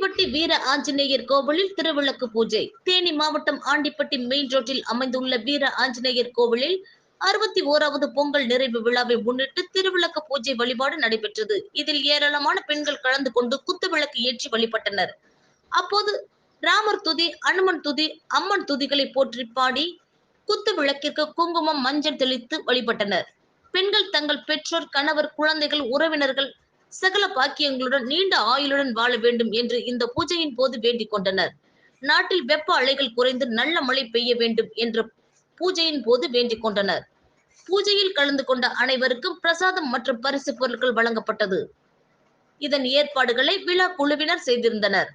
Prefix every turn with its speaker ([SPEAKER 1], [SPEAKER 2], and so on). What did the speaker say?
[SPEAKER 1] ஆண்டிப்பட்டி வீர ஆஞ்சநேயர் கோவிலில் திருவிளக்கு பூஜை. தேனி மாவட்டம் ஆண்டிப்பட்டி மெயின் ரோட்டில் அமைந்துள்ள வீர ஆஞ்சநேயர் கோவிலில் அறுபத்தி ஓராவது பொங்கல் நிறைவு விழாவை முன்னிட்டு திருவிளக்கு பூஜை வழிபாடு நடைபெற்றது. இதில் ஏராளமான பெண்கள் கலந்து கொண்டு குத்துவிளக்கு ஏற்றி வழிபட்டனர். அப்போது ராமர் துதி அனுமன் துதி அம்மன் துதிகளை போற்றி பாடி குத்து விளக்கிற்கு குங்குமம் மஞ்சள் தெளித்து வழிபட்டனர். பெண்கள் தங்கள் பெற்றோர் கணவர் குழந்தைகள் உறவினர்கள் சகல பாக்கியங்களுடன் நீண்ட ஆயுளுடன் வாழ வேண்டும் என்று இந்த பூஜையின் போது வேண்டிக் கொண்டனர். நாட்டில் வெப்ப அலைகள் குறைந்து நல்ல மழை பெய்ய வேண்டும் என்ற பூஜையின் போது வேண்டிக் கொண்டனர். பூஜையில் கலந்து கொண்ட அனைவருக்கும் பிரசாதம் மற்றும் பரிசு பொருட்கள் வழங்கப்பட்டது. இதன் ஏற்பாடுகளை விழா குழுவினர் செய்திருந்தனர்.